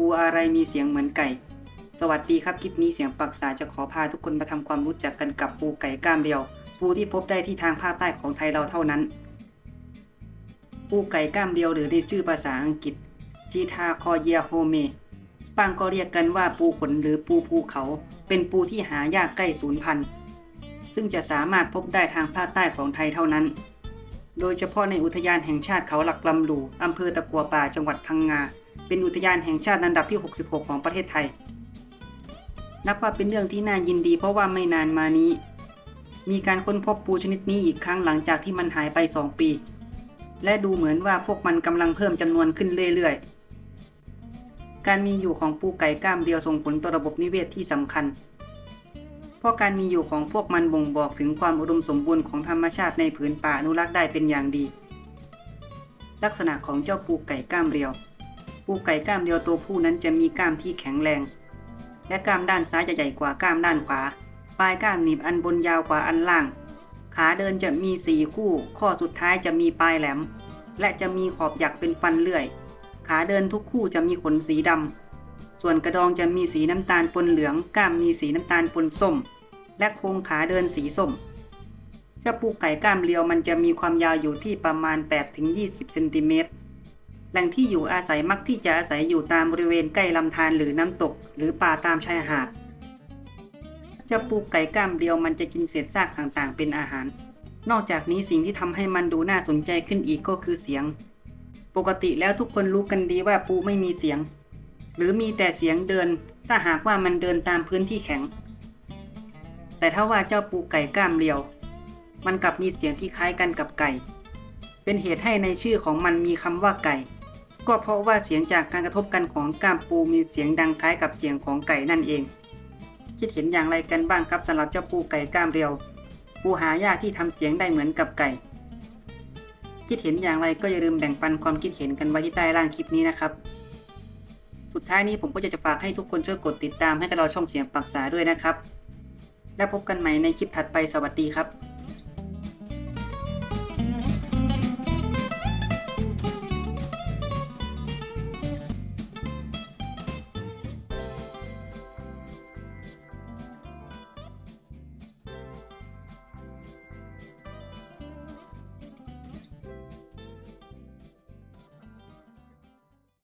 ปูอะไรมีเสียงเหมือนไก่ สวัสดีครับ คลิปนี้เสียงปักษาจะขอพาทุกคนมาทำความรู้จักกันกับปูไก่ก้ามเดียว ปูที่พบได้ที่ทางภาคใต้ของไทยเราเท่านั้น ปูไก่ก้ามเดียวหรือในชื่อภาษาอังกฤษจีทาคอเยโฮเมบางก็เรียกกันว่าปูขนหรือปูภูเขา เป็นปูที่หายากใกล้สูญพันธุ์ซึ่งจะสามารถพบได้ทางภาคใต้ของไทยเท่านั้น โดยเฉพาะในอุทยานแห่งชาติเขาหลักลำหลูอำเภอตะกัวป่าจังหวัดพังงา เป็นอุทยานแห่งชาติอันดับที่ 66 ของประเทศไทย นับว่าเป็นเรื่องที่น่ายินดีเพราะว่าไม่นานมานี้ มีการค้นพบปูชนิดนี้อีกครั้งหลังจากที่มันหายไป 2 ปี และดูเหมือนว่าพวกมันกำลังเพิ่มจำนวนขึ้นเรื่อยๆ การมีอยู่ของปูไก่ก้ามเดียวส่งผลต่อระบบนิเวศที่สำคัญ เพราะการมีอยู่ของพวกมันบ่งบอกถึงความอุดมสมบูรณ์ของธรรมชาติในผืนป่าอนุรักษ์ได้เป็นอย่างดี ลักษณะของเจ้าปูไก่ก้ามเรียว ปูไก่ก้ามเดียวตัวผู้นั้นจะมีก้ามที่แข็งแรง และก้ามด้านซ้ายจะใหญ่กว่าก้ามด้านขวา ปลายก้ามหนีบอันบนยาวกว่าอันล่าง ขาเดินจะมีสี่คู่ ข้อสุดท้ายจะมีปลายแหลม และจะมีขอบหยักเป็นฟันเลื่อย ขาเดินทุกคู่จะมีขนสีดำ ส่วนกระดองจะมีสีน้ำตาลปนเหลืองก้ามมีสีน้ำตาลปนส้ม และโครงขาเดินสีส้มเจ้าปูไก่ก้ามเรียวมันจะมีความยาวอยู่ที่ประมาณ 8-20เซนติเมตร แหล่งที่อยู่อาศัยมักที่จะอาศัยอยู่ตามบริเวณใกล้ลำธารหรือน้ำตก หรือป่าตามชายหาดเจ้าปูไก่ก้ามเดียวมันจะกินเศษซากต่างๆ เป็นอาหาร นอกจากนี้สิ่งที่ทำให้มันดูน่าสนใจขึ้นอีกก็คือเสียง ปกติแล้วทุกคนรู้กันดีว่าปูไม่มีเสียง หรือมีแต่เสียงเดิน ถ้าหากว่ามันเดินตามพื้นที่แข็ง แต่ถ้าว่าเจ้าปูไก่ก้ามเรียว มันกลับมีเสียงที่คล้ายกันกับไก่ เป็นเหตุให้ในชื่อของมันมีคำว่าไก่ ก็เพราะว่าเสียงจากการกระทบกันของก้ามปูมีเสียงดังคล้ายกับเสียงของไก่นั่นเอง คิดเห็นอย่างไรกันบ้างครับสำหรับเจ้าปูไก่ก้ามเรียว ปูหายากที่ทำเสียงได้เหมือนกับไก่ คิดเห็นอย่างไรก็อย่าลืมแบ่งปันความคิดเห็นกันไว้ที่ใต้ล่างคลิปนี้นะครับ สุดท้ายนี้ผมก็จะจะฝากให้ทุกคนช่วยกดติดตามให้กับเราช่องเสียงปรักษาด้วยนะครับ แล้พบกันใหม่ในคลิปถัดไปสวัสดีครับ